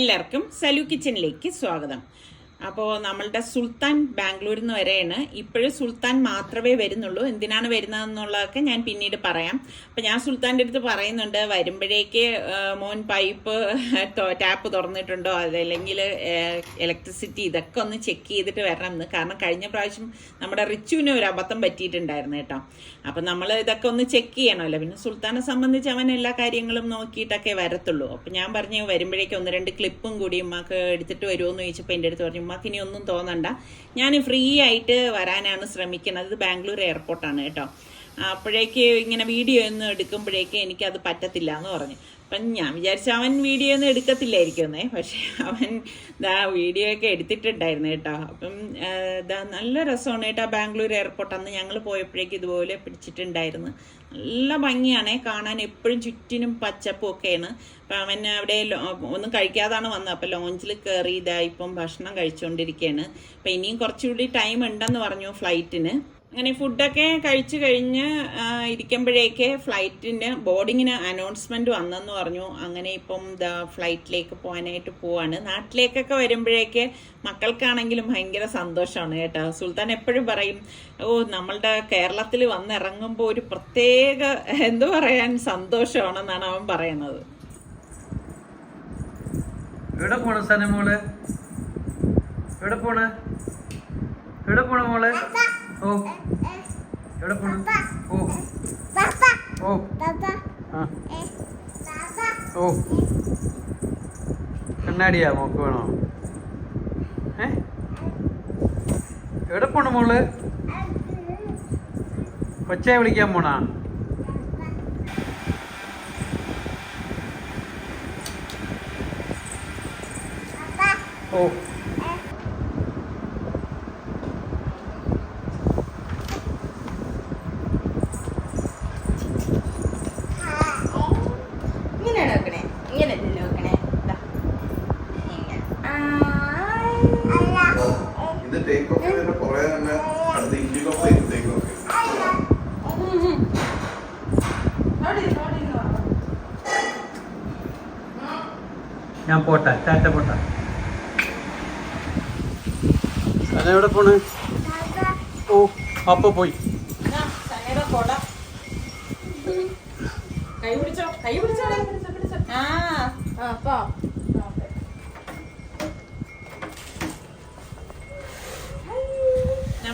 എല്ലാവർക്കും സലു കിച്ചണിലേക്ക് സ്വാഗതം. അപ്പോൾ നമ്മളുടെ സുൽത്താൻ ബാംഗ്ലൂരിൽ നിന്ന് വരെയാണ്. ഇപ്പോഴും സുൽത്താൻ മാത്രമേ വരുന്നുള്ളൂ. എന്തിനാണ് വരുന്നതെന്നുള്ളതൊക്കെ ഞാൻ പിന്നീട് പറയാം. അപ്പം ഞാൻ സുൽത്താന്റെ അടുത്ത് പറയുന്നുണ്ട് വരുമ്പോഴേക്ക് മോൻ പൈപ്പ് ടാപ്പ് തുറന്നിട്ടുണ്ടോ? അതല്ലെങ്കിൽ ഇലക്ട്രിസിറ്റി ഇതൊക്കെ ഒന്ന് ചെക്ക് ചെയ്തിട്ട് വരണം എന്ന്. കാരണം കഴിഞ്ഞ പ്രാവശ്യം നമ്മുടെ റിച്ചുവിന് ഒരു അബദ്ധം പറ്റിയിട്ടുണ്ടായിരുന്നു കേട്ടോ. അപ്പം നമ്മൾ ഇതൊക്കെ ഒന്ന് ചെക്ക് ചെയ്യണമല്ലോ. പിന്നെ സുൽത്താനെ സംബന്ധിച്ച് അവൻ എല്ലാ കാര്യങ്ങളും നോക്കിയിട്ടൊക്കെ വരത്തുള്ളൂ. അപ്പം ഞാൻ പറഞ്ഞു വരുമ്പോഴേക്ക് ഒന്ന് രണ്ട് ക്ലിപ്പും കൂടി ഉമ്മക്ക് എടുത്തിട്ട് വരുമോ എന്ന് ചോദിച്ചപ്പോൾ എന്റെ അടുത്ത് പറഞ്ഞു ഉമ്മാക്ക് ഇനി ഒന്നും തോന്നണ്ട. ഞാൻ ഫ്രീ ആയിട്ട് വരാനാണ് ശ്രമിക്കുന്നത്. ഇത് ബാംഗ്ലൂർ എയർപോർട്ടാണ് കേട്ടോ. അപ്പോഴേക്ക് ഇങ്ങനെ വീഡിയോ ഒന്നും എടുക്കുമ്പോഴേക്ക് എനിക്കത് പറ്റത്തില്ല എന്ന് പറഞ്ഞു. അപ്പം ഞാൻ വിചാരിച്ച അവൻ വീഡിയോ ഒന്നും എടുക്കത്തില്ലായിരിക്കുമെന്നേ. പക്ഷേ അവൻ ഇതാ വീഡിയോ ഒക്കെ എടുത്തിട്ടുണ്ടായിരുന്നു കേട്ടോ. അപ്പം ഇതാ നല്ല രസമാണ് കേട്ടോ ബാംഗ്ലൂർ എയർപോർട്ട് അന്ന് ഞങ്ങൾ പോയപ്പോഴേക്കും ഇതുപോലെ പിടിച്ചിട്ടുണ്ടായിരുന്നു. നല്ല ഭംഗിയാണേ കാണാൻ. എപ്പോഴും ചുറ്റിനും പച്ചപ്പും ഒക്കെയാണ്. അപ്പം അവൻ അവിടെ ഒന്നും കഴിക്കാതാണ് വന്നത്. അപ്പം ലോഞ്ചിൽ കയറി ഇതാ ഇപ്പം ഭക്ഷണം കഴിച്ചുകൊണ്ടിരിക്കുകയാണ്. അപ്പം ഇനിയും കുറച്ചുകൂടി ടൈം ഉണ്ടെന്ന് പറഞ്ഞു ഫ്ലൈറ്റിന് അങ്ങനെ ഫുഡൊക്കെ കഴിച്ചു കഴിഞ്ഞ് ഇരിക്കുമ്പോഴേക്ക് ഫ്ലൈറ്റിന് ബോർഡിങ്ങിന് അനൗൺസ്മെന്റ് വന്നെന്ന് പറഞ്ഞു. അങ്ങനെ ഇപ്പം ഫ്ലൈറ്റിലേക്ക് പോകാനായിട്ട് പോവാണ്. നാട്ടിലേക്കൊക്കെ വരുമ്പോഴേക്ക് മക്കൾക്കാണെങ്കിലും ഭയങ്കര സന്തോഷമാണ് കേട്ടോ. സുൽത്താൻ എപ്പോഴും പറയും ഓ നമ്മളുടെ കേരളത്തിൽ വന്നിറങ്ങുമ്പോൾ ഒരു പ്രത്യേക എന്തോ പറയാൻ സന്തോഷമാണെന്നാണ് അവൻ പറയുന്നത്. എവിടെ പോണ സ്ഥലം മോൾ? എവിടെ പോണ? എവിടെ പോണ മോൾ? ഓ എവിടെ പോണ ഓ ഓ ആ ഓ കണ്ണാടിയാ മോക്ക് വേണോ ഏ എവിടെ പോണ മോൾ കൊച്ചയെ വിളിക്കാൻ പോണാ ഓ ഇങ്ങനെയാണ് വെക്കണേ ഇങ്ങനെയല്ലല്ലോ വെക്കണേ ദാ. ഇങ്ങനെ. ആയ്. ഇത് ടേക്ക് ഓഫ് ചെയ്തിട്ട് കുറെ തന്നെ അടുത്ത് ഇഞ്ചി ഓഫ് ചെയ്ത് ടേക്ക് ഓഫ് ചെയ്തു അവിടെ ഇരുന്നോ, അവിടെ ഇരുന്നോ. ഞാൻ പോട്ടെ ടാറ്റ പോട്ടെ സന എവിടെ പോണ് ഓ അപ്പൊ പോയി.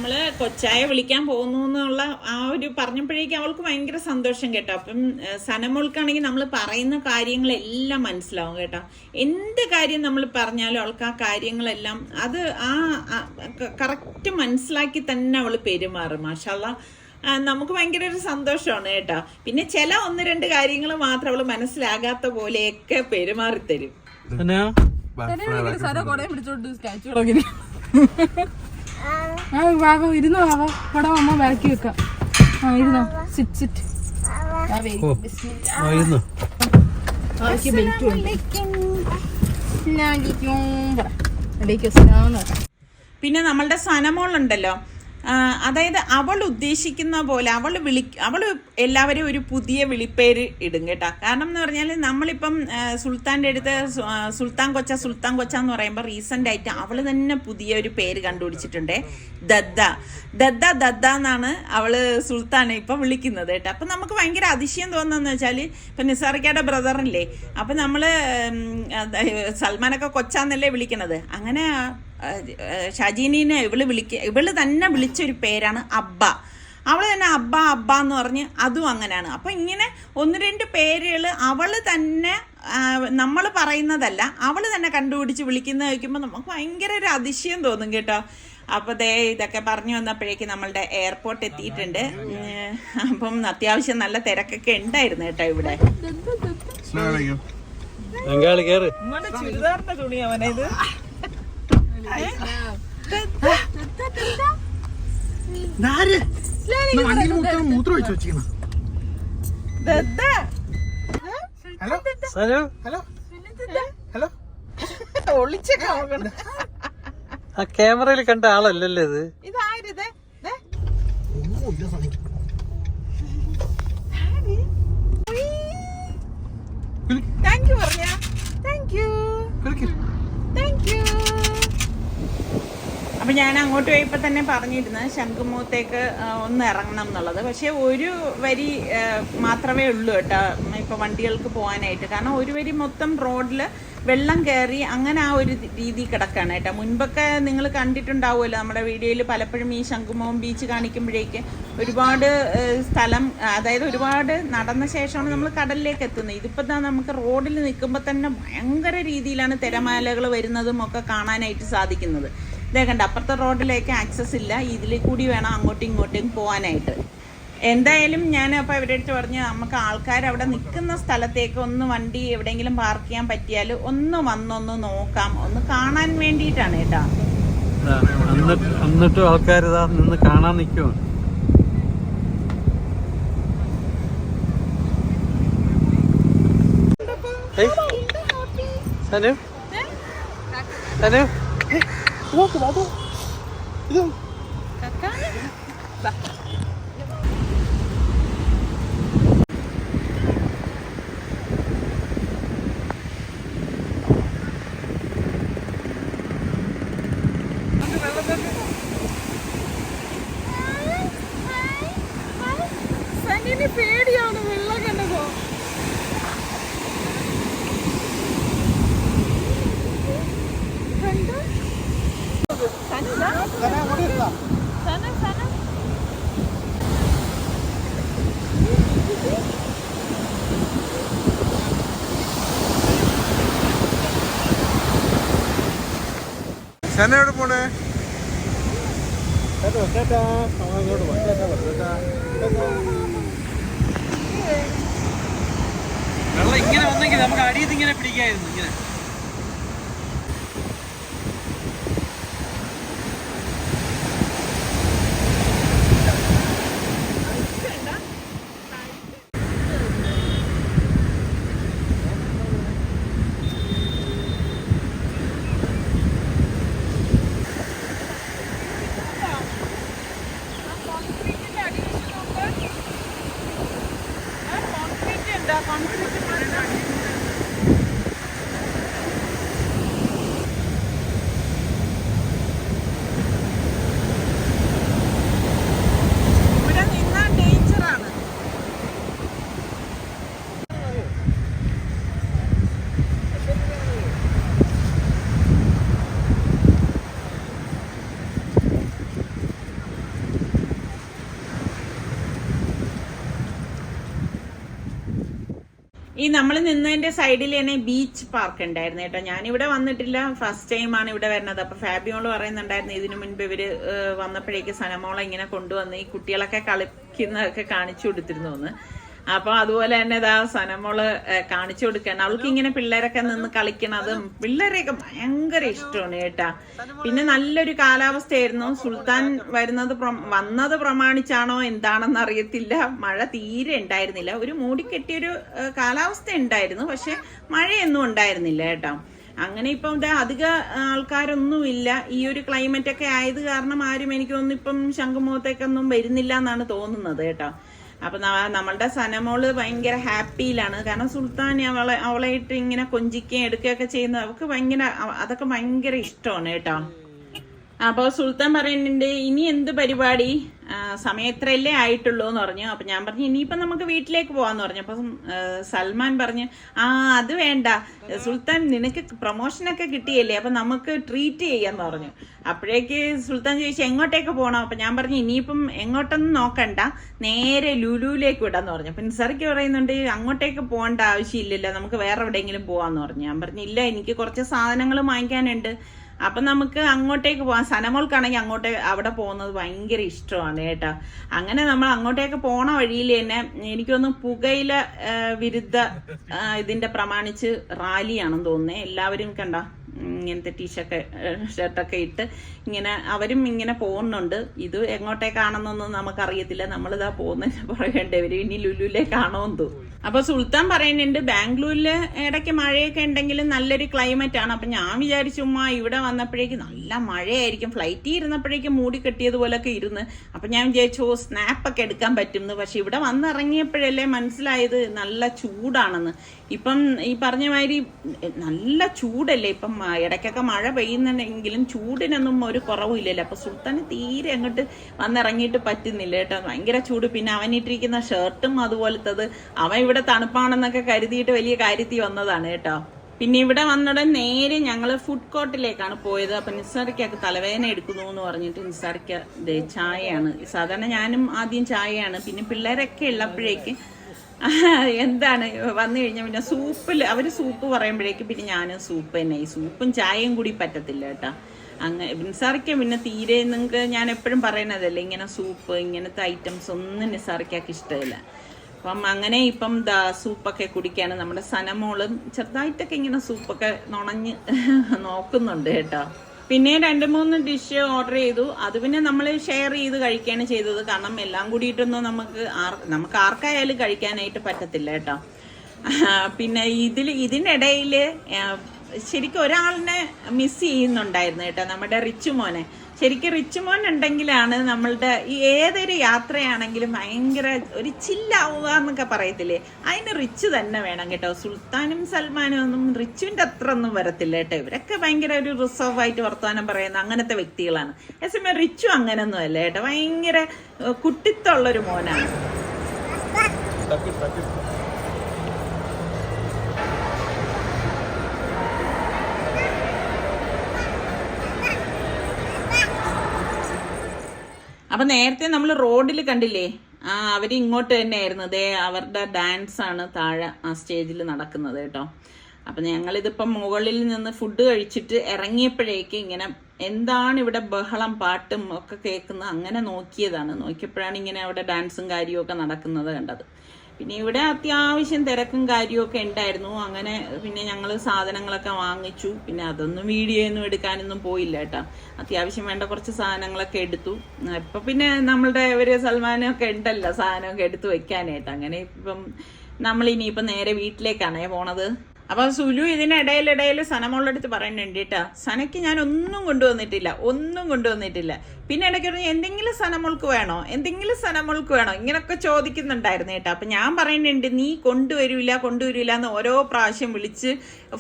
നമ്മൾ കൊച്ചായ വിളിക്കാൻ പോകുന്നു എന്നുള്ള ആ ഒരു പറഞ്ഞപ്പോഴേക്കും അവൾക്ക് ഭയങ്കര സന്തോഷം കേട്ടോ. അപ്പം സനമോൾക്കാണെങ്കിൽ നമ്മൾ പറയുന്ന കാര്യങ്ങളെല്ലാം മനസ്സിലാവും കേട്ടോ. എന്ത് കാര്യം നമ്മൾ പറഞ്ഞാലും അവൾക്ക് ആ കാര്യങ്ങളെല്ലാം അത് ആ കറക്റ്റ് മനസ്സിലാക്കി തന്നെ അവൾ പെരുമാറും മാഷാല്ല. നമുക്ക് ഭയങ്കര ഒരു സന്തോഷമാണ് കേട്ടോ. പിന്നെ ചില ഒന്ന് രണ്ട് കാര്യങ്ങൾ മാത്രം അവൾ മനസ്സിലാകാത്ത പോലെയൊക്കെ പെരുമാറി തരും. സന ഇങ്ങനെ സര കൊടയും പിടിച്ചോണ്ട് സ്റ്റാച്ചു ആ വാവ ഇരുന്നോ വാവ. കൊട അമ്മ ബാക്കി വെക്കാം. ആ ഇരുന്നോ. സിറ്റ് സിറ്റ് പിന്നെ നമ്മളുടെ സനമോളുണ്ടല്ലോ. അതായത് അവൾ ഉദ്ദേശിക്കുന്ന പോലെ അവൾ വിളി അവൾ എല്ലാവരും ഒരു പുതിയ വിളിപ്പേര് ഇടും കേട്ടോ. കാരണം എന്ന് പറഞ്ഞാൽ നമ്മളിപ്പം സുൽത്താന്റെ അടുത്ത് സുൽത്താൻ കൊച്ച സുൽത്താൻ കൊച്ച എന്ന് പറയുമ്പോൾ റീസെന്റ് ആയിട്ട് അവൾ തന്നെ പുതിയ ഒരു പേര് കണ്ടുപിടിച്ചിട്ടുണ്ട്. ദദ്ദ. ദദ്ദ ദദ്ദ എന്നാണ് അവൾ സുൽത്താനെ ഇപ്പം വിളിക്കുന്നത് കേട്ടോ. അപ്പം നമുക്ക് ഭയങ്കര അതിശയം തോന്നുന്നതെന്ന് വെച്ചാൽ ഇപ്പം നിസാറിക്കയുടെ ബ്രദറില്ലേ? അപ്പം നമ്മൾ സൽമാനൊക്കെ കൊച്ചാന്നല്ലേ വിളിക്കണത്. അങ്ങനെ ഷജീനീനെ ഇവൾ വിളിക്ക ഇവൾ തന്നെ വിളിച്ച ഒരു പേരാണ് അബ്ബ. അവൾ തന്നെ അബ്ബ അബ്ബ എന്ന് പറഞ്ഞ് അതും അങ്ങനെയാണ് അപ്പോൾ ഇങ്ങനെ ഒന്ന് രണ്ട് പേരുകൾ അവൾ തന്നെ നമ്മൾ പറയുന്നതല്ല അവൾ തന്നെ കണ്ടുപിടിച്ച് വിളിക്കുന്ന കഴിക്കുമ്പോൾ നമുക്ക് ഭയങ്കര ഒരു അതിശയം തോന്നും കേട്ടോ. അപ്പോൾ ദേ ഇതൊക്കെ പറഞ്ഞു വന്നപ്പോഴേക്ക് നമ്മളുടെ എയർപോർട്ട് എത്തിയിട്ടുണ്ട്. അപ്പം അത്യാവശ്യം നല്ല തിരക്കൊക്കെ ഉണ്ടായിരുന്നു കേട്ടോ ഇവിടെ. ബംഗാളി കേറ്. ചുരിദാറിന്റെ തുണി അവനേത് മൂത്രം ഒഴിച്ചു വെച്ചിരിക്കുന്നു. ഹലോ? സനു ഹലോ? ഹലോ? ആ ക്യാമറയിൽ കണ്ട ആളല്ലല്ലേ ഇത്. താങ്ക് യു പറഞ്ഞ. താങ്ക് യു അപ്പം ഞാൻ അങ്ങോട്ട് പോയപ്പോൾ തന്നെ പറഞ്ഞിരുന്നു ശംഖുമുഖത്തേക്ക് ഒന്ന് ഇറങ്ങണം എന്നുള്ളത്. പക്ഷേ ഒരു വരി മാത്രമേ ഉള്ളൂ കേട്ടോ ഇപ്പോൾ വണ്ടികൾക്ക് പോകാനായിട്ട്. കാരണം ഒരു വരി മൊത്തം റോഡിൽ വെള്ളം കയറി അങ്ങനെ ആ ഒരു രീതി കിടക്കാണ് കേട്ടോ. മുൻപൊക്കെ നിങ്ങൾ കണ്ടിട്ടുണ്ടാവുമല്ലോ നമ്മുടെ വീഡിയോയിൽ പലപ്പോഴും ഈ ശംഖുമുഖം ബീച്ച് കാണിക്കുമ്പോഴേക്ക് ഒരുപാട് സ്ഥലം അതായത് ഒരുപാട് നടന്ന ശേഷമാണ് നമ്മൾ കടലിലേക്ക് എത്തുന്നത്. ഇതിപ്പോൾ തന്നെ നമുക്ക് റോഡിൽ നിൽക്കുമ്പോൾ തന്നെ ഭയങ്കര രീതിയിലാണ് തിരമാലകൾ വരുന്നതും ഒക്കെ കാണാനായിട്ട് സാധിക്കുന്നത്. ഇതേ കണ്ട അപ്പുറത്തെ റോഡിലേക്ക് ആക്സസ് ഇല്ല. ഇതിൽ കൂടി വേണം അങ്ങോട്ടും ഇങ്ങോട്ടും പോകാനായിട്ട് എന്തായാലും ഞാൻ അപ്പോൾ ഇവരുടെ അടുത്ത് പറഞ്ഞു നമുക്ക് ആൾക്കാർ അവിടെ നിൽക്കുന്ന സ്ഥലത്തേക്ക് ഒന്ന് വണ്ടി എവിടെയെങ്കിലും പാർക്ക് ചെയ്യാൻ പറ്റിയാൽ ഒന്ന് വന്നൊന്ന് നോക്കാം. ഒന്ന് കാണാൻ വേണ്ടിയിട്ടാണ് കേട്ടോ. എന്നിട്ട് ആൾക്കാർ ഇതാ നിന്ന് കാണാൻ നിൽക്കുമോ സനു സനു സനിന് ശന എവിടെ പോണേ? വെള്ളം ഇങ്ങനെ വന്നെങ്കിൽ നമുക്ക് അടിയത് നിന്ന് ഇങ്ങനെ പിടിക്കായിരുന്നു ഇങ്ങനെ കോൺക്രീറ്റിന്റെ അടിയിൽ നോക്ക്. ആ, കോൺക്രീറ്റ് ഉണ്ട്. ആ കോൺക്രീറ്റ് ഉണ്ട്. ഇവിടെ നിന്നാൽ ഡേഞ്ചറാണ് ഈ നമ്മൾ നിന്നതിന്റെ സൈഡിൽ തന്നെ ബീച്ച് പാർക്ക് ഉണ്ടായിരുന്നു കേട്ടോ. ഇവിടെ വന്നിട്ടില്ല. ഫസ്റ്റ് ടൈമാണ് ഇവിടെ വരുന്നത്. അപ്പൊ ഫാബിയോൾ പറയുന്നുണ്ടായിരുന്നു ഇതിനു മുൻപ് ഇവർ വന്നപ്പോഴേക്ക് സനമോളെ ഇങ്ങനെ കൊണ്ടുവന്ന് ഈ കുട്ടികളൊക്കെ കളിക്കുന്നതൊക്കെ കാണിച്ചു കൊടുത്തിരുന്നു എന്ന്. അപ്പൊ അതുപോലെ തന്നെ ഇതാ സനമോൾ കാണിച്ചു കൊടുക്കണം അവൾക്ക് ഇങ്ങനെ പിള്ളേരൊക്കെ നിന്ന് കളിക്കണതും പിള്ളേരെയൊക്കെ ഭയങ്കര ഇഷ്ടമാണ് കേട്ടാ. പിന്നെ നല്ലൊരു കാലാവസ്ഥയായിരുന്നു. സുൽത്താൻ വരുന്നത് വന്നത് പ്രമാണിച്ചാണോ എന്താണെന്ന് അറിയത്തില്ല. മഴ തീരെ ഉണ്ടായിരുന്നില്ല. ഒരു മൂടിക്കെട്ടിയൊരു കാലാവസ്ഥ ഉണ്ടായിരുന്നു. പക്ഷെ മഴയൊന്നും ഉണ്ടായിരുന്നില്ല കേട്ടോ. അങ്ങനെ ഇപ്പം ദേ അധിക ആൾക്കാരൊന്നുമില്ല. ഈ ഒരു ക്ലൈമറ്റ് ഒക്കെ ആയത് കാരണം ആരും എനിക്ക് തോന്നുന്നു ഇപ്പം ശംഖുമുഖത്തേക്കൊന്നും വരുന്നില്ല എന്നാണ് തോന്നുന്നത് കേട്ടോ. അപ്പൊ നമ്മളുടെ സനമോൾ ഭയങ്കര ഹാപ്പിയിലാണ്. കാരണം സുൽത്താൻ അവളെ അവളായിട്ട് ഇങ്ങനെ കൊഞ്ചിക്കുകയും എടുക്കുകയൊക്കെ ചെയ്യുന്നത് അവൾക്ക് ഭയങ്കര അതൊക്കെ ഭയങ്കര ഇഷ്ടമാണ് കേട്ടോ. അപ്പൊ സുൽത്താൻ പറയുന്നുണ്ട് ഇനി എന്ത് പരിപാടി? സമയത്രല്ലേ ആയിട്ടുള്ളൂ എന്ന് പറഞ്ഞു. അപ്പൊ ഞാൻ പറഞ്ഞു ഇനിയിപ്പം നമുക്ക് വീട്ടിലേക്ക് പോവാന്ന് പറഞ്ഞു. അപ്പം സൽമാൻ പറഞ്ഞു ആ അത് വേണ്ട. സുൽത്താൻ നിനക്ക് പ്രൊമോഷൻ ഒക്കെ കിട്ടിയല്ലേ അപ്പൊ നമുക്ക് ട്രീറ്റ് ചെയ്യാന്ന് പറഞ്ഞു. അപ്പോഴേക്ക് സുൽത്താൻ ചോദിച്ചു എങ്ങോട്ടേക്ക് പോകണം അപ്പൊ ഞാൻ പറഞ്ഞു ഇനിയിപ്പം എങ്ങോട്ടൊന്നും നോക്കണ്ട. നേരെ ലുലുവിലേക്ക് വിടാന്ന് പറഞ്ഞു. അപ്പൊ നിസാറിക്ക് പറയുന്നുണ്ട് അങ്ങോട്ടേക്ക് പോകേണ്ട ആവശ്യമില്ലല്ലോ നമുക്ക് വേറെ എവിടെയെങ്കിലും പോവാന്ന് പറഞ്ഞു. ഞാൻ പറഞ്ഞു ഇല്ല എനിക്ക് കുറച്ച് സാധനങ്ങൾ വാങ്ങിക്കാനുണ്ട്. അപ്പൊ നമുക്ക് അങ്ങോട്ടേക്ക് പോവാം. സനമോൾക്കാണെങ്കിൽ അങ്ങോട്ട് അവിടെ പോകുന്നത് ഭയങ്കര ഇഷ്ടമാണ് കേട്ടോ. അങ്ങനെ നമ്മൾ അങ്ങോട്ടേക്ക് പോണ വഴിയിൽ തന്നെ എനിക്കൊന്ന് പുകയില വിരുദ്ധ ഇതിന്റെ പ്രമാണിച്ച് റാലിയാണെന്ന് തോന്നുന്നത് എല്ലാവരും കണ്ട? ഇങ്ങനത്തെ ടീഷർട്ട് ഷർട്ടൊക്കെ ഇട്ട് ഇങ്ങനെ അവരും ഇങ്ങനെ പോകുന്നുണ്ട്. ഇത് എങ്ങോട്ടേക്കാണെന്നൊന്നും നമുക്കറിയത്തില്ല. നമ്മളിതാ പോകുന്നതിന് പറയേണ്ടി വരും ഇനി ലുലുവിലേക്കാണോ എന്ന് തോന്നുന്നു. അപ്പൊ സുൽത്താൻ പറയുന്നുണ്ട് ബാംഗ്ലൂരിൽ ഇടയ്ക്ക് മഴയൊക്കെ ഉണ്ടെങ്കിലും നല്ലൊരു ക്ലൈമറ്റ് ആണ്. അപ്പൊ ഞാൻ വിചാരിച്ചു ഉമ്മ ഇവിടെ വന്നപ്പോഴേക്ക് നല്ല മഴയായിരിക്കും. ഫ്ലൈറ്റിൽ ഇരുന്നപ്പോഴേക്കും മൂടി കെട്ടിയതുപോലൊക്കെ ഇരുന്ന്. അപ്പൊ ഞാൻ വിചാരിച്ചു സ്നാപ്പൊക്കെ എടുക്കാൻ പറ്റുമെന്ന്. പക്ഷെ ഇവിടെ വന്നിറങ്ങിയപ്പോഴല്ലേ മനസ്സിലായത് നല്ല ചൂടാണെന്ന്. ഇപ്പം ഈ പറഞ്ഞ മാതിരി നല്ല ചൂടല്ലേ ഇപ്പം ഇടയ്ക്കൊക്കെ മഴ പെയ്യുന്നുണ്ടെങ്കിലും ചൂടിനൊന്നും ഒരു കുറവില്ലല്ലോ. അപ്പൊ സുൽത്താന് തീരെ അങ്ങോട്ട് വന്നിറങ്ങിയിട്ട് പറ്റുന്നില്ല കേട്ടോ. ഭയങ്കര ചൂട്. പിന്നെ അവനിട്ടിരിക്കുന്ന ഷർട്ടും അതുപോലത്തത്. അവൻ ഇവിടെ തണുപ്പാണെന്നൊക്കെ കരുതിയിട്ട് വലിയ കാര്യത്തിൽ വന്നതാണ് കേട്ടോ. പിന്നെ ഇവിടെ വന്നുടൻ നേരെ ഞങ്ങൾ ഫുഡ് കോർട്ടിലേക്കാണ് പോയത്. അപ്പൊ നിസ്സാറിക്കൊക്കെ തലവേദന എടുക്കുന്നു എന്ന് പറഞ്ഞിട്ട് നിസ്സാറിക്ക ദേ ചായയാണ്. സാധാരണ ഞാനും ആദ്യം ചായയാണ്. പിന്നെ പിള്ളേരൊക്കെ ഉള്ളപ്പോഴേക്ക് എന്താണ്? വന്നു കഴിഞ്ഞാൽ പിന്നെ സൂപ്പിൽ അവർ സൂപ്പ് പറയുമ്പോഴേക്ക് പിന്നെ ഞാനും സൂപ്പ് തന്നെ. ഈ സൂപ്പും ചായയും കൂടി പറ്റത്തില്ല കേട്ടോ. അങ്ങ് നിസാറിക്ക പിന്നെ തീരെ നിങ്ങൾക്ക് ഞാൻ എപ്പോഴും പറയുന്നതല്ലേ ഇങ്ങനെ സൂപ്പ് ഇങ്ങനത്തെ ഐറ്റംസ് ഒന്നും നിസാറിക്കാക്ക് ഇഷ്ടമില്ല. അപ്പം അങ്ങനെ ഇപ്പം ദാ സൂപ്പൊക്കെ കുടിക്കാൻ നമ്മുടെ സനമോളും ചെറുതായിട്ടൊക്കെ ഇങ്ങനെ സൂപ്പൊക്കെ നുണഞ്ഞ് നോക്കുന്നുണ്ട് കേട്ടോ. പിന്നെ രണ്ട് മൂന്ന് ഡിഷ് ഓർഡർ ചെയ്തു. അത് പിന്നെ നമ്മൾ ഷെയർ ചെയ്ത് കഴിക്കുകയാണ് ചെയ്തത്. കാരണം എല്ലാം കൂടിയിട്ടൊന്നും നമുക്ക് ആർ നമുക്ക് ആർക്കായാലും കഴിക്കാനായിട്ട് പറ്റത്തില്ല കേട്ടോ. പിന്നെ ഇതിൽ ഇതിനിടയിൽ ശരിക്കും ഒരാളിനെ മിസ് ചെയ്യുന്നുണ്ടായിരുന്നു കേട്ടോ നമ്മുടെ റിച്ചു മോനെ. ശരിക്കും റിച്ചു മോൻ ഉണ്ടെങ്കിലാണ് നമ്മളുടെ ഈ ഏതൊരു യാത്രയാണെങ്കിലും ഭയങ്കര ഒരു ചില്ലാവുക എന്നൊക്കെ പറയത്തില്ലേ? അതിന് റിച്ച് തന്നെ വേണം കേട്ടോ. സുൽത്താനും സൽമാനും ഒന്നും റിച്ചുവിന്റെ അത്ര ഒന്നും വരത്തില്ല കേട്ടോ. ഇവരൊക്കെ ഭയങ്കര ഒരു റിസർവ് ആയിട്ട് വർത്തമാനം പറയുന്ന അങ്ങനത്തെ വ്യക്തികളാണ്. അതേസമയം റിച്ചു അങ്ങനൊന്നും അല്ല കേട്ടോ. ഭയങ്കര കുട്ടിത്തമുള്ളൊരു മോനാണ്. അപ്പൊ നേരത്തെ നമ്മൾ റോഡിൽ കണ്ടില്ലേ? ആ അവർ ഇങ്ങോട്ട് തന്നെയായിരുന്നു. ദേ അവരുടെ ഡാൻസ് ആണ് താഴെ ആ സ്റ്റേജിൽ നടക്കുന്നത് കേട്ടോ. അപ്പൊ ഞങ്ങളിതിപ്പം മുകളിൽ നിന്ന് ഫുഡ് കഴിച്ചിട്ട് ഇറങ്ങിയപ്പോഴേക്ക് ഇങ്ങനെ എന്താണ് ഇവിടെ ബഹളം പാട്ടും ഒക്കെ കേൾക്കുന്നത്? അങ്ങനെ നോക്കിയതാണ്. നോക്കിയപ്പോഴാണ് ഇങ്ങനെ അവിടെ ഡാൻസും കാര്യവും ഒക്കെ നടക്കുന്നത് കണ്ടത്. പിന്നെ ഇവിടെ അത്യാവശ്യം തിരക്കും കാര്യമൊക്കെ ഉണ്ടായിരുന്നു. അങ്ങനെ പിന്നെ ഞങ്ങൾ സാധനങ്ങളൊക്കെ വാങ്ങിച്ചു. പിന്നെ അതൊന്നും വീഡിയോ ഒന്നും എടുക്കാനൊന്നും പോയില്ല കേട്ടോ. അത്യാവശ്യം വേണ്ട കുറച്ച് സാധനങ്ങളൊക്കെ എടുത്തു. ഇപ്പം പിന്നെ നമ്മളുടെ ഒരു സൽമാനൊക്കെ ഉണ്ടല്ലോ സാധനമൊക്കെ എടുത്തു വെക്കാനായിട്ട്. അങ്ങനെ ഇപ്പം നമ്മൾ ഇനിയിപ്പം നേരെ വീട്ടിലേക്കാണേ പോണത്. അപ്പൊ സുലു ഇതിനിടയിലിടയിൽ സനമോളുടെ അടുത്ത് പറയുന്നുണ്ട് കേട്ടാ സനയ്ക്ക് ഞാൻ ഒന്നും കൊണ്ടുവന്നിട്ടില്ല ഒന്നും കൊണ്ടുവന്നിട്ടില്ല. പിന്നെ ഇടയ്ക്ക് പറഞ്ഞു എന്തെങ്കിലും സനമോൾക്ക് വേണോ? എന്തെങ്കിലും സനമോൾക്ക് വേണോ? ഇങ്ങനൊക്കെ ചോദിക്കുന്നുണ്ടായിരുന്നു കേട്ടോ. അപ്പൊ ഞാൻ പറയുന്നുണ്ട് നീ കൊണ്ടുവരില്ല കൊണ്ടുവരില്ല എന്ന് ഓരോ പ്രാവശ്യം വിളിച്ച്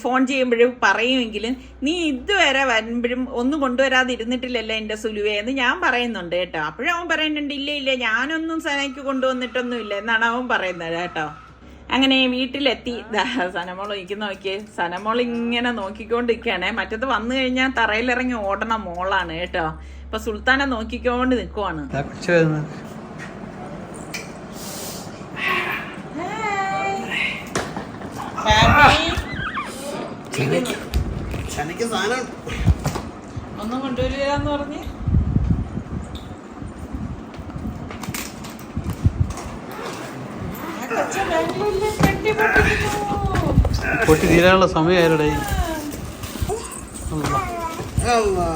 ഫോൺ ചെയ്യുമ്പോഴും പറയുമെങ്കിലും നീ ഇതുവരെ വരുമ്പോഴും ഒന്നും കൊണ്ടുവരാതെ എന്റെ സുലുവേ എന്ന് ഞാൻ പറയുന്നുണ്ട് കേട്ടോ. അപ്പോഴും അവൻ പറയുന്നുണ്ട് ഇല്ല ഇല്ല ഞാനൊന്നും സനയ്ക്ക് കൊണ്ടുവന്നിട്ടൊന്നുമില്ല എന്നാണ് അവൻ പറയുന്നത് കേട്ടോ. അങ്ങനെ വീട്ടിലെത്തി. ദാ സനമോൾ എനിക്ക് നോക്കിയേ. സനമോൾ ഇങ്ങനെ നോക്കിക്കൊണ്ടിരിക്കുകയാണേ. മറ്റത് വന്നു കഴിഞ്ഞാൽ തറയിലിറങ്ങി ഓടണ മോളാണ് കേട്ടോ. ഇപ്പൊ സുൽത്താനെ നോക്കിക്കൊണ്ട് നിൽക്കുവാണ് ഒന്നും കൊണ്ടുവരില്ലാന്ന് പറഞ്ഞ് ആ കൊച്ച് ബാംഗ്ലൂരിലെ പെട്ടി തീരാനുള്ള സമയമായിരടേ അല്ലാ.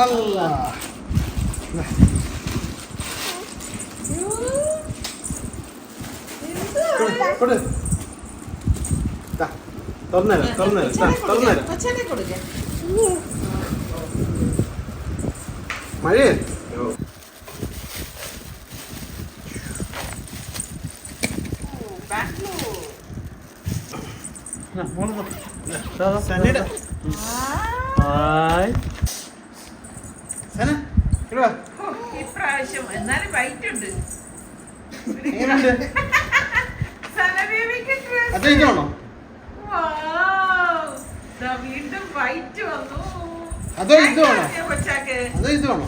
അല്ലാ. കൊടു, മഴയേ? ഇപ്രാവശ്യം. എന്നാലും വൈറ്റ് ഉണ്ട്. അത് ഇതാണോ Wow. ദാ വീണ്ടും വൈറ്റ് വന്നു അതോ ഇത് വേണോ. അതോ ഇത് വേണോ.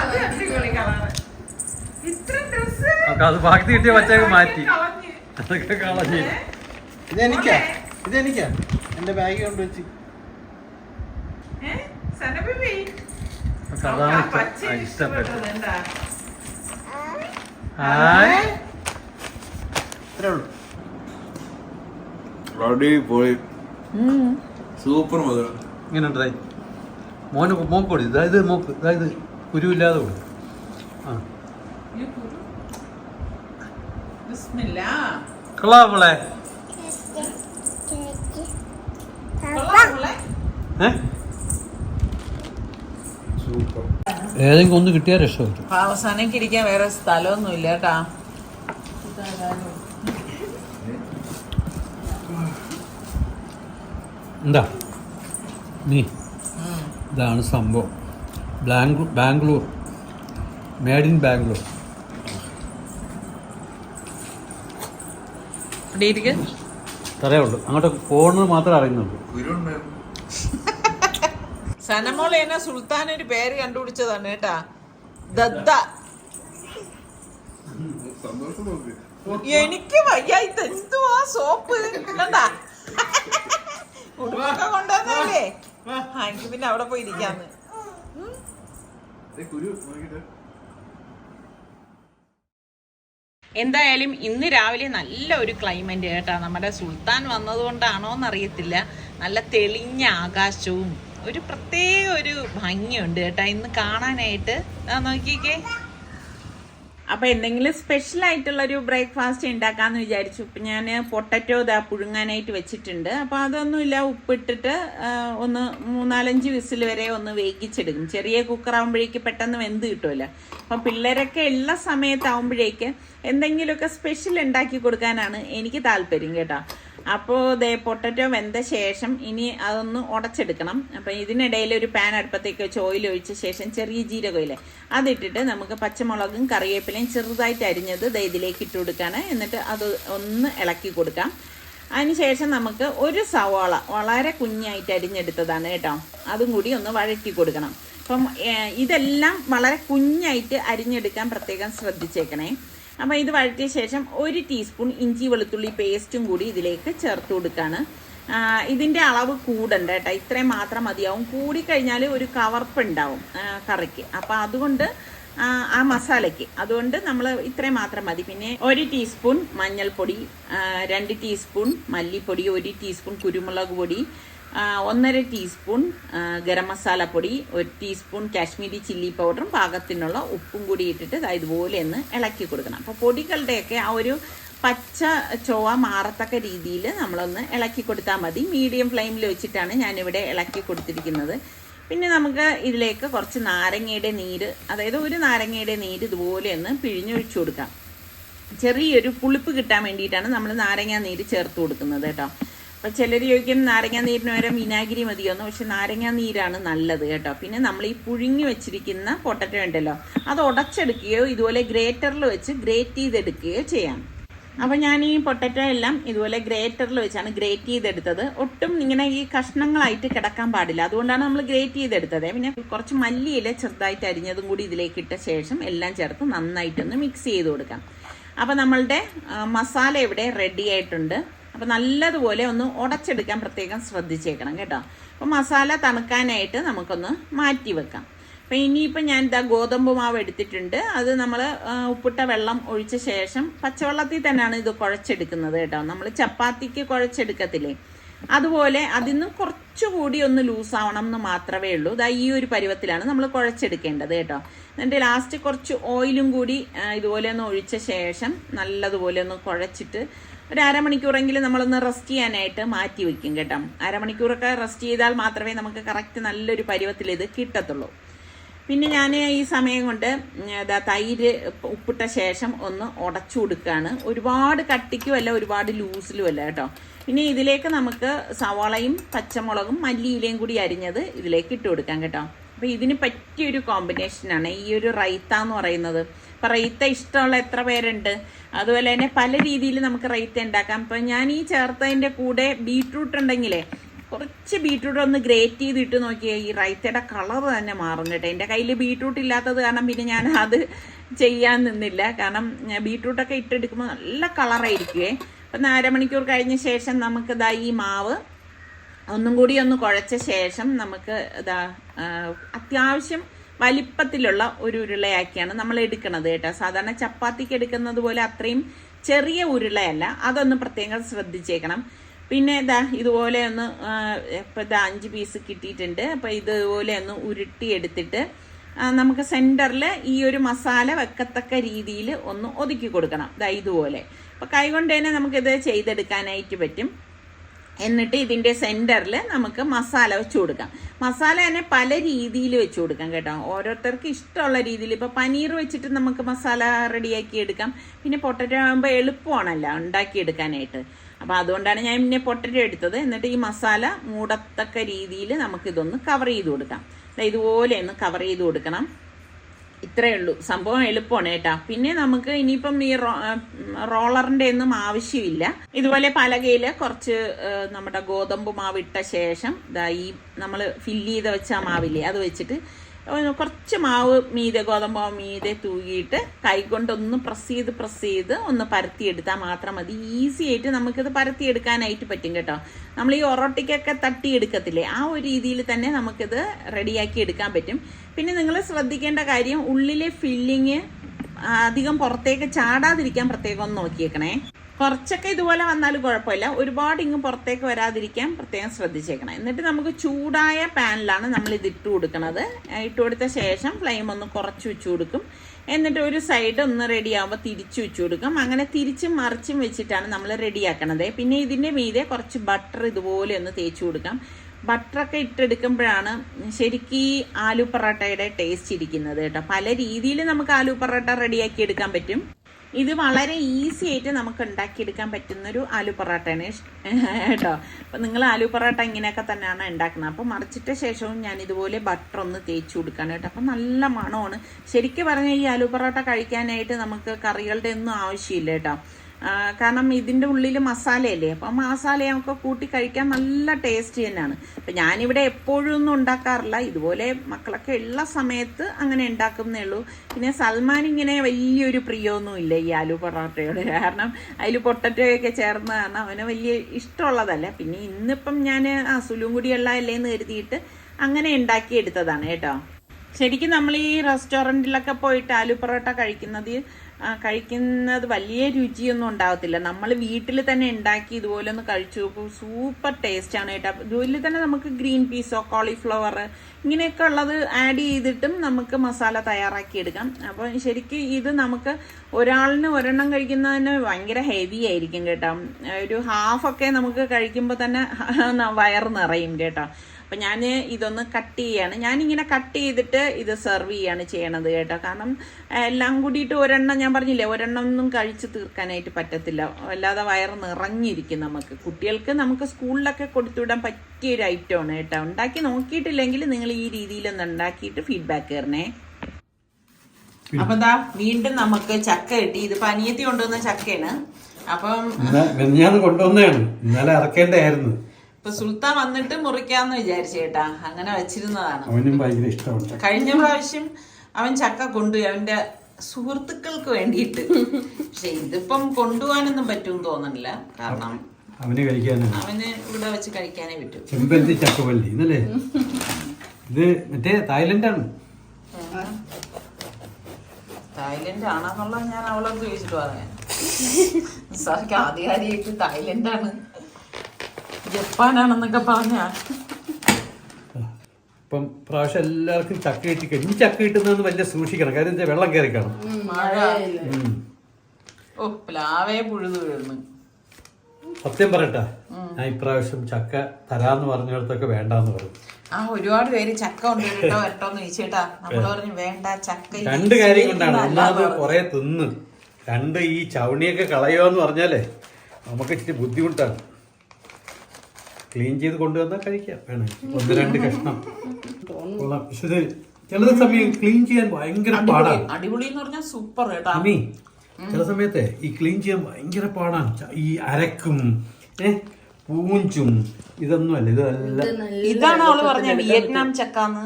അത് അടിപൊളി കളറ്. ഇത്ര dress നമുക്ക് അത് ബാക്കി കിട്ടിയ പച്ചയൊക്കെ മാറ്റി. അതൊക്കെ കളഞ്ഞ്? ഇതെനിക്കാ. ഇതെനിക്കാ. എന്റെ ബാഗ് കൊണ്ട് വെച്ച്. അതാണ് ഇഷ്ടപ്പെട്ടത് ഇത്രേ ഉള്ളൂ അടിപൊളി. സൂപ്പർ മുതൽ ഇങ്ങനെ ഉണ്ടായി മോന് മോക്ക് കൊടു ഇതായത് മോക്ക് ഇതായത് കുരുവില്ലാതെ കൊടു ആ. ഏതെങ്കിലും ഒന്ന് കിട്ടിയാൽ രക്ഷപ്പെട്ടു. അവസാനം കിടിക്കാൻ വേറെ സ്ഥലമൊന്നും ഇല്ല കേട്ടാ. എന്താ? നീ? ഇതാണ് സംഭവം. ബാംഗ്ലൂർ. ബാംഗ്ലൂർ മേഡ് ഇൻ ബാംഗ്ലൂർ ഉള്ളൂ. അങ്ങോട്ട് പോകുന്നത് മാത്രമേ അറിയുന്നുള്ളൂ. സനമോളേന സുൽത്താൻ ഒരു പേര് കണ്ടുപിടിച്ചതാണ് കേട്ടാ. ദത്ത എനിക്ക് വയ്യായിട്ട് എന്തുവാ സോപ്പ്? കണ്ടാ? ഉടുപ്പൊക്കെ കൊണ്ടുവന്നല്ലേ ആ എനിക്ക് പിന്നെ അവിടെ പോയി ഇരിക്കാന്ന്. എന്തായാലും ഇന്ന് രാവിലെ നല്ല ഒരു ക്ലൈമറ്റ് കേട്ടാ. നമ്മുടെ സുൽത്താൻ വന്നതുകൊണ്ടാണോ എന്നറിയത്തില്ല നല്ല തെളിഞ്ഞ ആകാശവും ഒരു പ്രത്യേക ഒരു ഭംഗിയുണ്ട് കേട്ടാ. ഇന്ന് കാണാനായിട്ട്. ദാ നോക്കിക്കേ. അപ്പൊ എന്തെങ്കിലും സ്പെഷ്യൽ ആയിട്ടുള്ളൊരു ബ്രേക്ക്ഫാസ്റ്റ് ഉണ്ടാക്കാന്ന് വിചാരിച്ചു. ഇപ്പൊ ഞാൻ പൊട്ടറ്റോ ഇതാ പുഴുങ്ങാനായിട്ട് വെച്ചിട്ടുണ്ട്. അപ്പൊ അതൊന്നുമില്ല ഉപ്പിട്ടിട്ട് ഒന്ന് മൂന്നാലഞ്ച് വിസിൽ വരെ ഒന്ന് വേവിച്ചെടുക്കും. ചെറിയ കുക്കർ ആകുമ്പോഴേക്ക് പെട്ടെന്ന് വെന്ത് കിട്ടുമല്ലോ അപ്പൊ പിള്ളേരൊക്കെ ഉള്ള സമയത്താവുമ്പോഴേക്ക് എന്തെങ്കിലുമൊക്കെ സ്പെഷ്യൽ ഉണ്ടാക്കി കൊടുക്കാനാണ് എനിക്ക് താല്പര്യം കേട്ടോ. അപ്പോൾ ദേ പൊട്ടറ്റോ വെന്ത ശേഷം ഇനി അതൊന്ന് ഉടച്ചെടുക്കണം. അപ്പം ഇതിനിടയിൽ ഒരു പാൻ അടുപ്പത്തേക്ക് വെച്ച് ഓയിൽ ഒഴിച്ച ശേഷം ചെറിയ ജീരകമില്ലേ അതിട്ടിട്ട് നമുക്ക് പച്ചമുളകും കറിവേപ്പിലയും ചെറുതായിട്ട് അരിഞ്ഞത് ദേ ഇതിലേക്ക് ഇട്ട് കൊടുക്കാണ്. എന്നിട്ട് അത് ഒന്ന് ഇളക്കി കൊടുക്കാം. അതിനുശേഷം നമുക്ക് ഒരു സവാള വളരെ കുഞ്ഞായിട്ട് അരിഞ്ഞെടുത്തതാണ് കേട്ടോ. അതും കൂടി ഒന്ന് വഴറ്റി കൊടുക്കണം. അപ്പം ഇതെല്ലാം വളരെ കുഞ്ഞായിട്ട് അരിഞ്ഞെടുക്കാൻ പ്രത്യേകം ശ്രദ്ധിച്ചേക്കണേ. അപ്പം ഇത് വഴറ്റിയ ശേഷം ഒരു ടീസ്പൂൺ ഇഞ്ചി വെളുത്തുള്ളി പേസ്റ്റും കൂടി ഇതിലേക്ക് ചേർത്ത് കൊടുക്കുകയാണ് ഇതിന്റെ അളവ് കൂടണ്ട കേട്ടോ. ഇത്രയും മാത്രം മതിയാവും. കൂടിക്കഴിഞ്ഞാൽ ഒരു കവർപ്പ് ഉണ്ടാവും കറിക്ക്. അപ്പം അതുകൊണ്ട് ആ, മസാലയ്ക്ക്. അതുകൊണ്ട് നമ്മൾ ഇത്രയും മാത്രം മതി. പിന്നെ ഒരു ടീസ്പൂൺ മഞ്ഞൾപ്പൊടി രണ്ട് ടീസ്പൂൺ മല്ലിപ്പൊടി ഒരു ടീസ്പൂൺ കുരുമുളക് പൊടി ഒന്നര ടീസ്പൂൺ ഗരം മസാല പൊടി ഒരു ടീസ്പൂൺ കാശ്മീരി ചില്ലി പൗഡറും പാകത്തിനുള്ള ഉപ്പും കൂടി ഇട്ടിട്ട് ഇതുപോലെ ഒന്ന് ഇളക്കി കൊടുക്കണം. അപ്പോൾ പൊടികളുടെയൊക്കെ ആ ഒരു പച്ച ചോവ മാറത്തക്ക രീതിയിൽ നമ്മളൊന്ന് ഇളക്കി കൊടുത്താൽ മതി. മീഡിയം ഫ്ലെയിമിൽ വെച്ചിട്ടാണ് ഞാനിവിടെ ഇളക്കി കൊടുത്തിരിക്കുന്നത്. പിന്നെ നമുക്ക് ഇതിലേക്ക് കുറച്ച് നാരങ്ങയുടെ നീര് അതായത് ഒരു നാരങ്ങയുടെ നീര് ഇതുപോലെ ഒന്ന് പിഴിഞ്ഞൊഴിച്ചു കൊടുക്കാം. ചെറിയൊരു പുളിപ്പ് കിട്ടാൻ വേണ്ടിയിട്ടാണ് നമ്മൾ നാരങ്ങ നീര് ചേർത്ത് കൊടുക്കുന്നത് കേട്ടോ. അപ്പൊ ചിലർ ചോദിക്കും നാരങ്ങാ നീരിന് പകരം വിനാഗിരി മതിയോന്ന്. പക്ഷെ നാരങ്ങാ നീരാണ് നല്ലത് കേട്ടോ. പിന്നെ നമ്മൾ ഈ പുഴുങ്ങി വെച്ചിരിക്കുന്ന പൊട്ടറ്റോ ഉണ്ടല്ലോ അത് ഉടച്ചെടുക്കുകയോ ഇതുപോലെ ഗ്രേറ്ററിൽ വെച്ച് ഗ്രേറ്റ് ചെയ്തെടുക്കുകയോ ചെയ്യാം. അപ്പോൾ ഞാൻ ഈ പൊട്ടറ്റോ എല്ലാം ഇതുപോലെ ഗ്രേറ്ററിൽ വെച്ചാണ് ഗ്രേറ്റ് ചെയ്തെടുത്തത്. ഒട്ടും ഇങ്ങനെ ഈ കഷ്ണങ്ങളായിട്ട് കിടക്കാൻ പാടില്ല. അതുകൊണ്ടാണ് നമ്മൾ ഗ്രേറ്റ് ചെയ്തെടുത്തത്. പിന്നെ കുറച്ച് മല്ലിയില ചെറുതായിട്ട് അരിഞ്ഞതും കൂടി ഇതിലേക്ക് ഇട്ട ശേഷം എല്ലാം ചേർത്ത് നന്നായിട്ടൊന്ന് മിക്സ് ചെയ്ത് കൊടുക്കാം. അപ്പോൾ നമ്മളുടെ മസാല ഇവിടെ റെഡി ആയിട്ടുണ്ട്. അപ്പൊ നല്ലതുപോലെ ഒന്ന് ഉടച്ചെടുക്കാൻ പ്രത്യേകം ശ്രദ്ധിച്ചേക്കണം കേട്ടോ. അപ്പോൾ മസാല തണുക്കാനായിട്ട് നമുക്കൊന്ന് മാറ്റി വെക്കാം. അപ്പം ഇനിയിപ്പോൾ ഞാൻ ഇതാ ഗോതമ്പ് മാവ് എടുത്തിട്ടുണ്ട്. അത് നമ്മൾ ഉപ്പിട്ട വെള്ളം ഒഴിച്ച ശേഷം പച്ചവെള്ളത്തിൽ തന്നെയാണ് ഇത് കുഴച്ചെടുക്കുന്നത് കേട്ടോ. നമ്മൾ ചപ്പാത്തിക്ക് കുഴച്ചെടുക്കത്തില്ലേ? അതുപോലെ അതിൽ നിന്ന് കുറച്ചുകൂടി ഒന്ന് ലൂസാവണം എന്ന് മാത്രമേ ഉള്ളൂ. ഇതാ ഈ ഒരു പരുവത്തിലാണ് നമ്മൾ കുഴച്ചെടുക്കേണ്ടത് കേട്ടോ. എന്നിട്ട് ലാസ്റ്റ് കുറച്ച് ഓയിലും കൂടി ഇതുപോലെ ഒന്ന് ഒഴിച്ച ശേഷം നല്ലതുപോലെ ഒന്ന് കുഴച്ചിട്ട് ഒരു അരമണിക്കൂറെങ്കിലും നമ്മളൊന്ന് റെസ്റ്റ് ചെയ്യാനായിട്ട് മാറ്റി വെക്കും കേട്ടോ. അരമണിക്കൂറൊക്കെ റെസ്റ്റ് ചെയ്താൽ മാത്രമേ നമുക്ക് കറക്റ്റ് നല്ലൊരു പരുവത്തിൽ ഇത് കിട്ടത്തുള്ളൂ. പിന്നെ ഞാൻ ഈ സമയം കൊണ്ട് ഇതാ തൈര് ഉപ്പിട്ട ശേഷം ഒന്ന് ഉടച്ചു കൊടുക്കുകയാണ് ഒരുപാട് കട്ടിക്കും അല്ല ഒരുപാട് ലൂസിലും അല്ല കേട്ടോ. പിന്നെ ഇതിലേക്ക് നമുക്ക് സവാളയും പച്ചമുളകും മല്ലിയിലയും കൂടി അരിഞ്ഞത് ഇതിലേക്ക് ഇട്ട് കൊടുക്കാം കേട്ടോ. അപ്പോൾ ഇതിന് പറ്റിയൊരു കോമ്പിനേഷനാണ് ഈ ഒരു റൈത്ത എന്ന് പറയുന്നത്. അപ്പൊ റൈത്ത ഇഷ്ടമുള്ള എത്ര പേരുണ്ട്? അതുപോലെ തന്നെ പല രീതിയിൽ നമുക്ക് റൈത്ത ഉണ്ടാക്കാം. അപ്പം ഞാൻ ഈ ചേർത്തതിന്റെ കൂടെ ബീട്രൂട്ട് ഉണ്ടെങ്കിലേ കുറച്ച് ബീട്രൂട്ട് ഒന്ന് ഗ്രേറ്റ് ചെയ്തിട്ട് നോക്കിയാൽ ഈ റൈത്തയുടെ കളർ തന്നെ മാറും കേട്ടോ എന്റെ കയ്യിൽ ബീട്രൂട്ട് ഇല്ലാത്തത് കാരണം പിന്നെ ഞാൻ അത് ചെയ്യാൻ നിന്നില്ല. കാരണം ബീട്രൂട്ടൊക്കെ ഇട്ടെടുക്കുമ്പോൾ നല്ല കളറായിരിക്കുവേ. അപ്പം അരമണിക്കൂർ കഴിഞ്ഞ ശേഷം നമുക്ക് ഇതാ ഈ മാവ് ഒന്നും കൂടി ഒന്ന് കുഴച്ച ശേഷം നമുക്ക് ഇതാ അത്യാവശ്യം വലിപ്പത്തിലുള്ള ഒരു ഉരുളയാക്കിയാണ് നമ്മൾ എടുക്കുന്നത് കേട്ടോ. സാധാരണ ചപ്പാത്തിക്ക് എടുക്കുന്നത് പോലെ അത്രയും ചെറിയ ഉരുളയല്ല. അതൊന്ന് പ്രത്യേകം ശ്രദ്ധിച്ചേക്കണം. പിന്നെ ഇതാ ഇതുപോലെ ഒന്ന് ഇപ്പോൾ ഇപ്പൊ ഇതാ അഞ്ച് പീസ് കിട്ടിയിട്ടുണ്ട്. അപ്പോൾ ഇതുപോലെ ഒന്ന് ഉരുട്ടി എടുത്തിട്ട് നമുക്ക് സെന്ററിൽ ഈ ഒരു മസാല വെക്കത്തക്ക രീതിയിൽ ഒന്ന് ഒതുക്കി കൊടുക്കണം. ഇതാ ഇതുപോലെ. അപ്പോൾ കൈകൊണ്ട് തന്നെ നമുക്കിത് ചെയ്തെടുക്കാനായിട്ട് പറ്റും. എന്നിട്ട് ഇതിന്റെ സെന്ററിൽ നമുക്ക് മസാല വെച്ച് കൊടുക്കാം. മസാല തന്നെ പല രീതിയിൽ വെച്ച് കൊടുക്കാം കേട്ടോ. ഓരോരുത്തർക്ക് ഇഷ്ടമുള്ള രീതിയിൽ ഇപ്പോൾ പനീർ വെച്ചിട്ട് നമുക്ക് മസാല റെഡിയാക്കി എടുക്കാം. പിന്നെ പൊട്ടറ്റോ ആകുമ്പോൾ എളുപ്പമാണല്ലോ ഉണ്ടാക്കിയെടുക്കാനായിട്ട് അപ്പോൾ അതുകൊണ്ടാണ് ഞാൻ പിന്നെ പൊട്ടറ്റോ എടുത്തത്. എന്നിട്ട് ഈ മസാല മൂടത്തക്ക രീതിയിൽ നമുക്കിതൊന്ന് കവർ ചെയ്ത് കൊടുക്കാം. ഇതുപോലെ ഒന്ന് കവർ ചെയ്ത് കൊടുക്കണം. ഇത്രയേ ഉള്ളൂ. സംഭവം എളുപ്പമാണ് കേട്ടാ. പിന്നെ നമുക്ക് ഇനിയിപ്പം ഈ റോളറിന്റെ ഒന്നും ആവശ്യമില്ല. ഇതുപോലെ പലകയിൽ കുറച്ച് നമ്മുടെ ഗോതമ്പ് മാവ് ഇട്ട ശേഷം ദാ ഈ നമ്മൾ ഫില്ല് ചെയ്ത് വെച്ച മാവില്ലേ അത് വെച്ചിട്ട് കുറച്ച് മാവ് മീതെ ഗോതമ്പ് മാവ് മീതെ തൂകിയിട്ട് കൈകൊണ്ടൊന്ന് പ്രസ് ചെയ്ത് പ്രസ് ചെയ്ത് ഒന്ന് പരത്തിയെടുത്താൽ മാത്രം മതി. ഈസി ആയിട്ട് നമുക്കിത് പരത്തിയെടുക്കാനായിട്ട് പറ്റും കേട്ടോ. നമ്മൾ ഈ ഒറോട്ടിക്കൊക്കെ തട്ടിയെടുക്കത്തില്ലേ? ആ ഒരു രീതിയിൽ തന്നെ നമുക്കിത് റെഡിയാക്കി എടുക്കാൻ പറ്റും. പിന്നെ നിങ്ങൾ ശ്രദ്ധിക്കേണ്ട കാര്യം ഉള്ളിലെ ഫില്ലിങ് അധികം പുറത്തേക്ക് ചാടാതിരിക്കാൻ പ്രത്യേകം ഒന്ന് നോക്കിയേക്കണേ. കുറച്ചൊക്കെ ഇതുപോലെ വന്നാലും കുഴപ്പമില്ല. ഒരുപാട് ഇങ്ങ് പുറത്തേക്ക് വരാതിരിക്കാൻ പ്രത്യേകം ശ്രദ്ധിച്ചേക്കണം. എന്നിട്ട് നമുക്ക് ചൂടായ പാനിലാണ് നമ്മൾ ഇത് ഇട്ട് കൊടുക്കുന്നത് ഇട്ട് കൊടുത്ത ശേഷം ഫ്ലെയിം ഒന്ന് കുറച്ച് വെച്ച് കൊടുക്കും. എന്നിട്ട് ഒരു സൈഡ് ഒന്ന് റെഡി ആകുമ്പോൾ തിരിച്ചു വെച്ച് കൊടുക്കും. അങ്ങനെ തിരിച്ചും മറിച്ചും വെച്ചിട്ടാണ് നമ്മൾ റെഡിയാക്കണത് പിന്നെ ഇതിന്റെ മീതെ കുറച്ച് ബട്ടർ ഇതുപോലെ ഒന്ന് തേച്ച് കൊടുക്കാം. ബട്ടറൊക്കെ ഇട്ടെടുക്കുമ്പോഴാണ് ശരിക്കും ഈ ആലു പൊറോട്ടയുടെ ടേസ്റ്റ് ഇരിക്കുന്നത് കേട്ടോ. പല രീതിയിൽ നമുക്ക് ആലു പൊറോട്ട റെഡിയാക്കി എടുക്കാൻ പറ്റും. ഇത് വളരെ ഈസി ആയിട്ട് നമുക്ക് ഉണ്ടാക്കിയെടുക്കാൻ പറ്റുന്ന ഒരു ആലു പൊറോട്ടയാണ്. കേട്ടോ? അപ്പം നിങ്ങൾ ആലു പൊറോട്ട ഇങ്ങനെയൊക്കെ തന്നെയാണ് ഉണ്ടാക്കുന്നത്. അപ്പം മറിച്ചിട്ട ശേഷവും ഞാൻ ഇതുപോലെ ബട്ടർ ഒന്ന് തേച്ച് കൊടുക്കാണ് കേട്ടോ. അപ്പം നല്ല മണമാണ്. ശരിക്കും പറഞ്ഞാൽ ഈ ആലു പൊറോട്ട കഴിക്കാനായിട്ട് നമുക്ക് കറികളുടെ ഒന്നും ആവശ്യമില്ല കേട്ടോ. കാരണം ഇതിന്റെ ഉള്ളിൽ മസാലയല്ലേ? അപ്പം മസാല നമുക്ക് കൂട്ടി കഴിക്കാൻ നല്ല ടേസ്റ്റ് തന്നെയാണ്. അപ്പം ഞാനിവിടെ എപ്പോഴും ഒന്നും ഉണ്ടാക്കാറില്ല. ഇതുപോലെ മക്കളൊക്കെ ഉള്ള സമയത്ത് അങ്ങനെ ഉണ്ടാക്കുന്നേ ഉള്ളൂ. പിന്നെ സൽമാൻ ഇങ്ങനെ വലിയൊരു പ്രിയമൊന്നും ഇല്ല ഈ ആലു പൊറോട്ടയോട്. കാരണം അതിൽ പൊട്ടറ്റോയൊക്കെ ചേർന്ന് കാരണം അവന് വലിയ ഇഷ്ടമുള്ളതല്ല. പിന്നെ ഇന്നിപ്പം ഞാൻ ആ സുലും കുടിയുള്ള അല്ലേന്ന് കരുതിയിട്ട് അങ്ങനെ ഉണ്ടാക്കിയെടുത്തതാണ് കേട്ടോ. ശരിക്കും നമ്മൾ ഈ റെസ്റ്റോറന്റിലൊക്കെ പോയിട്ട് ആലു പൊറോട്ട കഴിക്കുന്നത് കഴിക്കുന്നത് വലിയ രുചിയൊന്നും ഉണ്ടാകത്തില്ല നമ്മൾ വീട്ടിൽ തന്നെ ഉണ്ടാക്കി ഇതുപോലെ ഒന്ന് കഴിച്ചു നോക്കും. സൂപ്പർ ടേസ്റ്റ് ആണ് കേട്ടോ. ഇതുപോലെ തന്നെ നമുക്ക് ഗ്രീൻ പീസോ കോളിഫ്ലവർ ഇങ്ങനെയൊക്കെ ഉള്ളത് ആഡ് ചെയ്തിട്ടും നമുക്ക് മസാല തയ്യാറാക്കി എടുക്കാം. അപ്പോൾ ശരിക്കും ഇത് നമുക്ക് ഒരാളിന് ഒരെണ്ണം കഴിക്കുന്നതിന് ഭയങ്കര ഹെവി ആയിരിക്കും കേട്ടോ. ഒരു ഹാഫ് ഒക്കെ നമുക്ക് കഴിക്കുമ്പോൾ തന്നെ വയറ് നിറയും കേട്ടോ. അപ്പം ഞാൻ ഇതൊന്ന് കട്ട് ചെയ്യാണ്. ഞാനിങ്ങനെ കട്ട് ചെയ്തിട്ട് ഇത് സെർവ് ചെയ്യാണ് ചെയ്യണത് കേട്ടോ. കാരണം എല്ലാം കൂടിയിട്ട് ഒരെണ്ണം ഞാൻ പറഞ്ഞില്ലേ ഒരെണ്ണം ഒന്നും കഴിച്ച് തീർക്കാനായിട്ട് പറ്റത്തില്ല. അല്ലാതെ വയറ് നിറഞ്ഞിരിക്കും നമുക്ക്. കുട്ടികൾക്ക് നമുക്ക് സ്കൂളിലൊക്കെ കൊടുത്തുവിടാൻ പറ്റിയ ഒരു ഐറ്റമാണ് കേട്ടോ. ഉണ്ടാക്കി നോക്കിയിട്ടില്ലെങ്കിൽ നിങ്ങൾ ഈ രീതിയിലൊന്ന് ഉണ്ടാക്കിയിട്ട് ഫീഡ്ബാക്ക് തരണേ. അപ്പൊ ദാ വീണ്ടും നമുക്ക് ചക്ക കിട്ടി. ഇത് പനിയത്തി കൊണ്ടുവന്ന ചക്കയാണ്. അപ്പം കൊണ്ടുവന്നതാണ്. ഇന്നലെ ഇറക്കേണ്ടതായിരുന്നു ഇപ്പൊ സുൽത്താൻ വന്നിട്ട് മുറിക്കാന്ന് വിചാരിച്ചു കേട്ടാ. അങ്ങനെ വെച്ചിരുന്നതാണ്. കഴിഞ്ഞ പ്രാവശ്യം അവൻ ചക്ക കൊണ്ടുപോയി. അവന്റെ സുഹൃത്തുക്കൾക്ക് വേണ്ടിയിട്ട്. പക്ഷെ ഇതിപ്പം കൊണ്ടുപോകാനൊന്നും പറ്റും തോന്നണില്ല കാരണം അവന് കഴിക്കാനാണ് അവന് ഇവിടെ വെച്ച് കഴിക്കാനേ പറ്റൂ. ചെമ്പരത്തി ചക്കവല്ലി എന്നല്ലേ ഇത് മറ്റേ തായ്ലൻഡാണ് തായ്ലൻഡ് ആണെന്നുള്ളത് ഞാൻ അവളോട് ചോദിച്ചിട്ട് പറയാൻ സാർക്ക് ആധികാരിയായിട്ട് തായ്ലൻഡാണ് ജപ്പാനാണെന്നൊക്കെ പറഞ്ഞ. ഇപ്പം പ്രാവശ്യം എല്ലാവർക്കും ചക്ക കിട്ടി കഴിഞ്ഞു ചക്ക കിട്ടുന്നതെന്ന് വലിയ സൂക്ഷിക്കണം. കാര്യം എന്താ വെള്ളം കയറി കാണും. മഴ. ഓ പ്ലാവേ പുഴുതു വീഴുന്നു. സത്യം പറയട്ടെ ഞാൻ ഇപ്രാവശ്യം ചക്ക തരാന്ന് പറഞ്ഞിടത്തൊക്കെ വേണ്ടാന്ന് പറഞ്ഞു. ആ ഒരുപാട് പേര് ചക്ക കൊണ്ടുവരട്ടോ വരട്ടോന്ന് ചോദിച്ചേട്ടാ. നമ്മൾ പറഞ്ഞു വേണ്ട ചക്ക രണ്ട് കാര്യം കൊണ്ടാണ്. ഒന്നാമത് കൊറേ തിന്ന്. രണ്ട് ഈ ചവണിയൊക്കെ കളയുമെന്ന് പറഞ്ഞാലേ നമുക്ക് ഇച്ചിരി ബുദ്ധിമുട്ടാണ്. ക്ലീൻ ചെയ്ത് കൊണ്ടുവന്നാൽ കഴിക്കാം. വേണം. ഒന്ന് രണ്ട് കഷ്ണം. കൊള്ളാം. പക്ഷെ ചില സമയം ക്ലീൻ ചെയ്യാൻ ഭയങ്കര അടിപൊളി പാടാണ് അടിപൊളി എന്ന് പറഞ്ഞാൽ സൂപ്പർ കേട്ടാ. അമ്മി ചില സമയത്തെ ഈ ക്ലീൻ ചെയ്യാൻ ഭയങ്കര പാടാണ് ഈ അരക്കും ഏ പൂഞ്ചും ഇതൊന്നും അല്ല ഇതല്ല ഇതാണ് അവൾ പറഞ്ഞ വിയറ്റ്നാം ചക്കാന്ന്.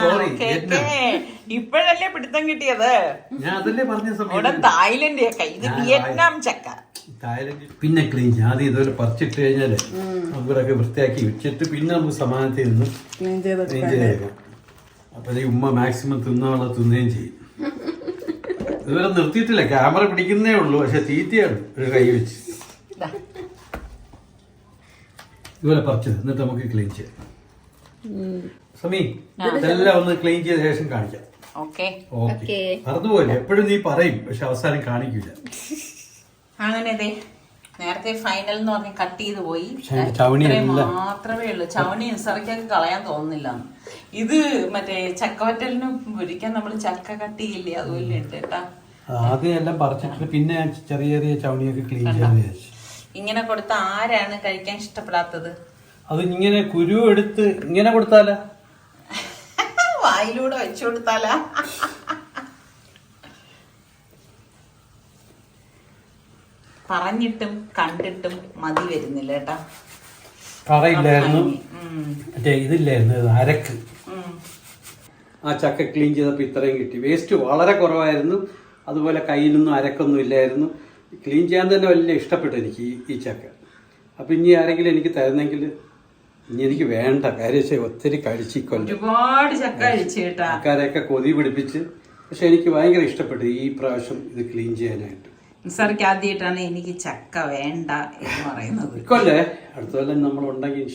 സോറി. ഇപ്പോഴല്ലേ പിടുത്തം കിട്ടിയത്? ഞാൻ അതല്ലേ പറഞ്ഞ സമയം തായ്ലൻഡ് ചക്ക ഇത് വിയറ്റ്നാം ചക്ക. പിന്നെ ക്ലീൻ ചെയ്യാം. ആദ്യം ഇതുപോലെ പറിച്ചിട്ട് കഴിഞ്ഞാൽ അവരൊക്കെ വൃത്തിയാക്കി വെച്ചിട്ട് പിന്നെ നമുക്ക് സമാനത്തിൽ നിന്ന് ക്ലീൻ ചെയ്ത് ക്ലീൻ ചെയ്തേക്കാം അപ്പൊ ഈ ഉമ്മ മാക്സിമം തിന്നാനുള്ള തിന്നുകയും ചെയ്യും. ഇതുവരെ നിർത്തിയിട്ടില്ല. ക്യാമറ പിടിക്കുന്നേ ഉള്ളൂ. പക്ഷെ തീറ്റയാണ് ഒരു കൈ വെച്ച്. ഇതുപോലെ പറിച്ചത്. എന്നിട്ട് നമുക്ക് ക്ലീൻ ചെയ്യാം. സമീ ഇതെല്ലാം ഒന്ന് ക്ലീൻ ചെയ്ത ശേഷം കാണിക്കാം. ഓക്കെ. ഓക്കെ. മറന്നുപോലെ എപ്പോഴും നീ പറയും. പക്ഷെ അവസാനം കാണിക്കില്ല അങ്ങനെ അതെ നേരത്തെ ഫൈനൽ എന്ന് പറഞ്ഞ് കട്ട് ചെയ്ത് പോയി. മാത്രമേ ഉള്ളൂ. ചവണി അനുസരിക്കാൻ കളയാൻ തോന്നുന്നില്ല. ഇത് മറ്റേ ചക്കവറ്റലിന് ഒരിക്കൽ നമ്മൾ ചക്ക കട്ട് ചെയ്യില്ലേ? അതുപോലെ ഉണ്ട് കേട്ടാ. ആദ്യം എല്ലാം പറിച്ചിട്ട് പിന്നെ ചെറിയ ചെറിയ ചവണിയൊക്കെ ക്ലീൻ ചെയ്യാൻ ഇങ്ങനെ കൊടുത്ത ആരാണ് കഴിക്കാൻ ഇഷ്ടപ്പെടാത്തത്? അത് ഇങ്ങനെ കുരു എടുത്ത് ഇങ്ങനെ കൊടുത്താലാ? വായിലൂടെ വെച്ചു കൊടുത്താലാ. പറഞ്ഞിട്ടും കണ്ടിട്ടും മതി വരുന്നില്ല കേട്ടാ. പറയില്ലായിരുന്നു. മറ്റേ ഇതില്ലായിരുന്നു അരക്ക്. ആ ചക്ക ക്ലീൻ ചെയ്തപ്പോൾ ഇത്രയും കിട്ടി. വേസ്റ്റ് വളരെ കുറവായിരുന്നു. അതുപോലെ കയ്യിലൊന്നും അരക്കൊന്നും ഇല്ലായിരുന്നു. ക്ലീൻ ചെയ്യാൻ തന്നെ വലിയ ഇഷ്ടപ്പെട്ടു എനിക്ക് ഈ ചക്ക. അപ്പം ഇനി ആരെങ്കിലും എനിക്ക് തരുന്നെങ്കിൽ ഇനി എനിക്ക് വേണ്ട. കാര്യം ഒത്തിരി കഴിച്ചിക്കൊല്ലം ഒരുപാട് ചക്ക കഴിച്ചു കേട്ടാ. ആൾക്കാരെയൊക്കെ കൊതി പിടിപ്പിച്ച്. പക്ഷെ എനിക്ക് ഭയങ്കര ഇഷ്ടപ്പെട്ടു ഈ പ്രാവശ്യം ഇത് ക്ലീൻ ചെയ്യാനായിട്ട്. നിസ്സാർക്ക് ആദ്യമായിട്ടാണ് എനിക്ക് ചക്ക വേണ്ട എന്ന് പറയുന്നത്. കൊല്ലേ അടുത്ത നമ്മൾ ഉണ്ടെങ്കിൽ